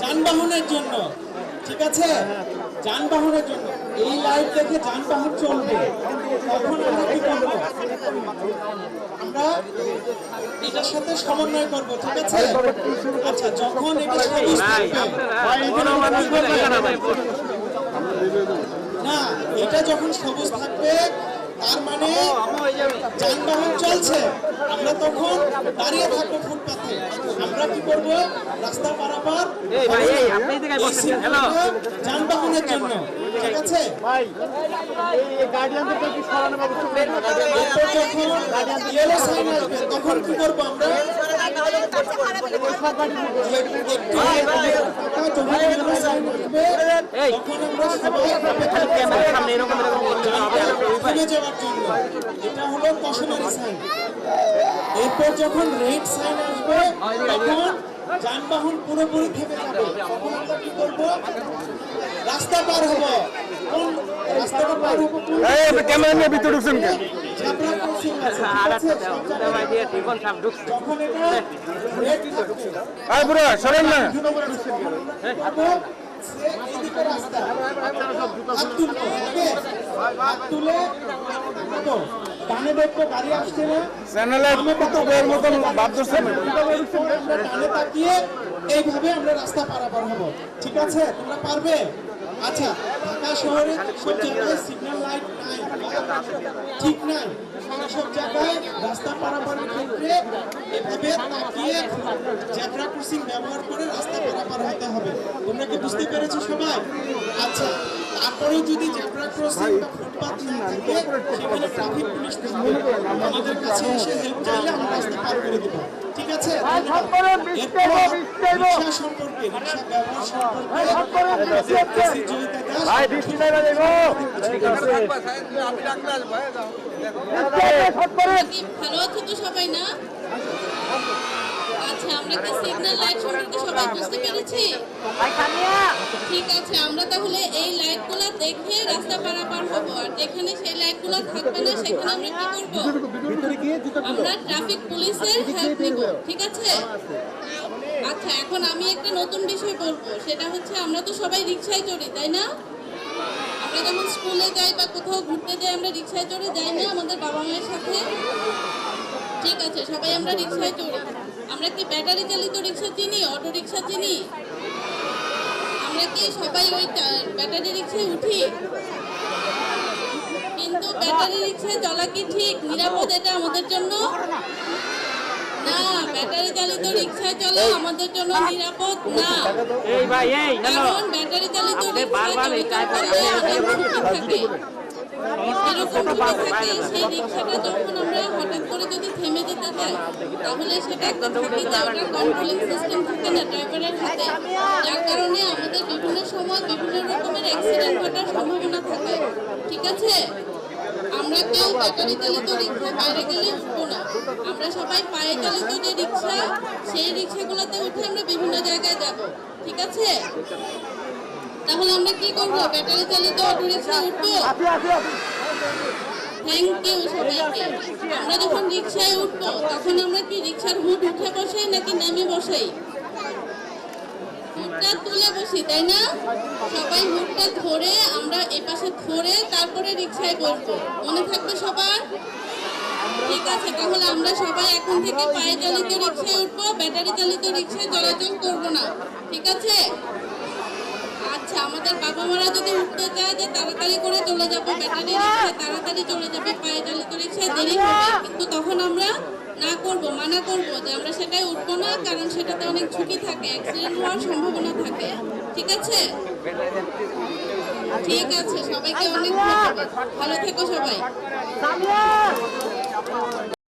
যানবাহনের জন্য ঠিক আছে? যানবাহনের জন্য। এই লাইট দেখে যানবাহন চলবে। তখন আমরা কি করব? আমরা এটার সাথে সমন্বয় করব ঠিক আছে? আচ্ছা যখন এটা সবুজ থাকবে? না এটা যখন সবুজ থাকবে তার মানে যানবাহন চলছে আমরা তখন দাঁড়িয়ে থাকব ফুটপাতে আমরা কি করব রাস্তা পারাপার। যানবাহনের জন্য ঠিক আছে তখন কি করব আমরা। তখন আমরা যাওয়ার জন্য। এটা হলো কশনারি সাইন এরপর যখন রেড সাইন আসবে তখন যানবাহন পুরোপুরি থেমে যাবে। তখন আমরা কি করব? রাস্তা পার হব। কোন রাস্তাটা পার হব? ক্যামেরা নিয়ে ভিতরে ঢুকছেন কেন? সরেন না। রাস্তা। পারাপার ঠিক আছে তোমরা পারবে আচ্ছা ঢাকা শহরে সব লাইট ঠিক নাই সব জায়গায় রাস্তা পারাপারের তাকিয়ে ব্যবহার করে রাস্তা পারাপার হতে হবে। তোমরা কি বুঝতে পেরেছ সবাই? আচ্ছা তারপরেও যদি জ্যাব্রা ক্রসিং বা ফুটপাথ না থাকে সেখানে ট্রাফিক পুলিশ থাকবে। আমাদের কাছে এসে হেল্প চাইলে আমরা রাস্তা পার করে দেবো। ঠিক আছে? এরপর রিক্সা সম্পর্কে রিক্সা ব্যবহার সম্পর্কে আমাদের এসি জয়িতা দাস কি ভালো আছো তো সবাই না? আচ্ছা আমরা কি সিগন্যাল লাইট সম্পর্কে সবাই বুঝতে পেরেছি? ঠিক আছে আমরা তাহলে এই লাইটগুলো দেখে রাস্তা পারাপার হব। আর যেখানে সেই লাইটগুলো থাকবে না সেখানে আমরা কি করব? আমরা ট্রাফিক পুলিশের হেল্প নিব ঠিক আছে? আচ্ছা এখন আমি একটা নতুন বিষয় বলব সেটা হচ্ছে আমরা তো সবাই রিক্সায় চড়ি তাই না? আমরা যখন স্কুলে যাই বা কোথাও ঘুরতে যাই আমরা রিক্সায় চড়ে যাই না আমাদের বাবা মায়ের সাথে? ঠিক আছে সবাই আমরা রিক্সায় চড়ি। আমরা কি ব্যাটারি চালিত রিক্সা চিনি অটো রিক্সা চিনি? আমরা কি সবাই ওই ব্যাটারি রিক্সায় উঠি? কিন্তু ব্যাটারি রিক্সায় চলা কি ঠিক? নিরাপদ এটা আমাদের জন্য? না ব্যাটারি চালিত রিক্সায় চলা আমাদের জন্য নিরাপদ না। কারণ ব্যাটারি চালিত রিক্সায় চলাচল করলে অনেক ঝুঁকি থাকে এরকম ঝুঁকি থাকে সেই রিক্সাটা যখন আমরা হঠাৎ করে যদি থেমে যেতে চাই তাহলে সেটা থাকে যে কন্ট্রোলিং সিস্টেম থাকে না ড্রাইভারের হাতে। যার কারণে আমাদের বিভিন্ন সময় বিভিন্ন রকমের অ্যাক্সিডেন্ট ঘটার সম্ভাবনা থাকে। ঠিক আছে? আমরা কেউ ব্যাটারি চালিত রিক্সা বাইরে গেলে উঠবো না। আমরা সবাই পায়ে চালিত যে রিক্সা সেই রিক্সাগুলোতে উঠে আমরা বিভিন্ন জায়গায় যাব। ঠিক আছে? তাহলে আমরা কি করব? ব্যাটারি চালিত অটো রিক্সা উঠবো? থ্যাংক ইউ সবাইকে। আমরা যখন রিক্সায় উঠবো, তখন আমরা কি রিক্সার হুড উঠে বসাই নাকি নেমে বসাই? হুডটা তুলে বসি, তাই না? সবাই হুডটা ধরে আমরা এপাশে ধরে তারপরে রিক্সায় বসবো। মনে থাকবে সবার? ঠিক আছে, তাহলে আমরা সবাই এখন থেকে পায়ে চালিত রিক্সায় উঠবো, ব্যাটারি চালিত রিক্সায় চলাচল করব না। ঠিক আছে? আচ্ছা আমাদের বাবা মারা যদি উঠতে চায় যে তাড়াতাড়ি করে চলে যাব ব্যাটারি তাড়াতাড়ি চলে যাবে পায়ে চালিত রিক্সায় দেরি হবে কিন্তু তখন আমরা না করব মানা করব যে আমরা সেটাই উঠবো না কারণ সেটাতে অনেক ঝুঁকি থাকে অ্যাক্সিডেন্ট হওয়ার সম্ভাবনা থাকে। ঠিক আছে? ঠিক আছে সবাইকে অনেক ভালো থেকো সবাই।